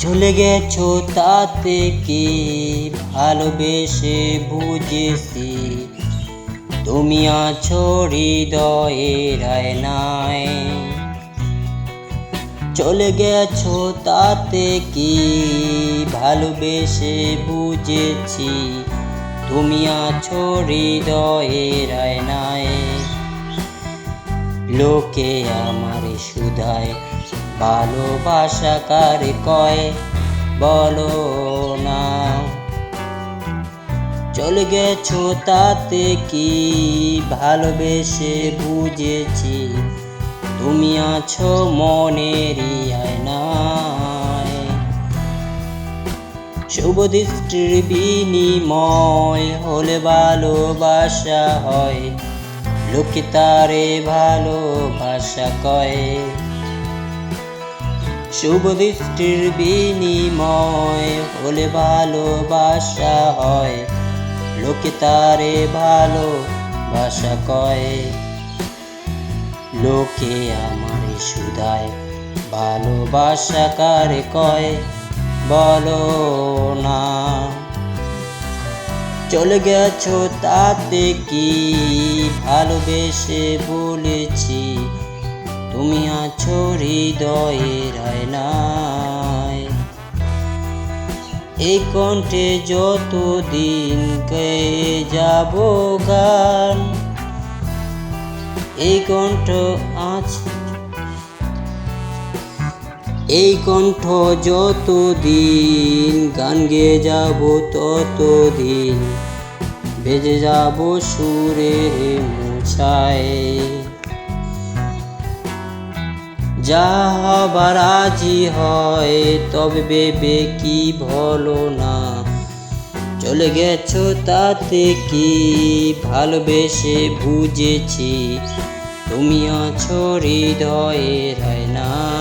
চলে গেছো তাতে কি? ভালোবেসে বুঝেছি। তুমি আছো হৃদয়ের নাই চলে গেছো তাতে কি? ভালোবেসে বুঝেছি। তুমি আছো হৃদয়ের নাই লোকে আমার সুধায় ভালোবাসা কার কয়? বলো না। চলে গেছো তাতে কি ভালোবেসে বুঝেছি? তুমি আছো আয়নায়। শুভ দৃষ্টির বিনিময় হলে ভালোবাসা হয়। লোকে তারে ভালোবাসা কয়। শুভ দৃষ্টির বিনিময় হলে ভালোবাসা হয়। লোকে তারে ভালো ভালোবাসা কয়। লোকে আমার সুদায় ভালোবাসা কার কয় বলো না। চলে গেছো তাতে কি? ভালোবেসে বলেছি তুমি আছো হৃদয়ের আয়নায়। এই কণ্ঠে যত দিন কে যাব গান, এই কণ্ঠ আজ, এই কণ্ঠ যত দিন গান গেয়ে যাব তত দিন বেজে যাব সুরে মুছায়। যা হবার আজি হয়, তবে বেবে কি ভলো না। চলে গেছ তাতে কি? ভালোবেসে বুঝেছি, তুমি আছো হৃদয়ের না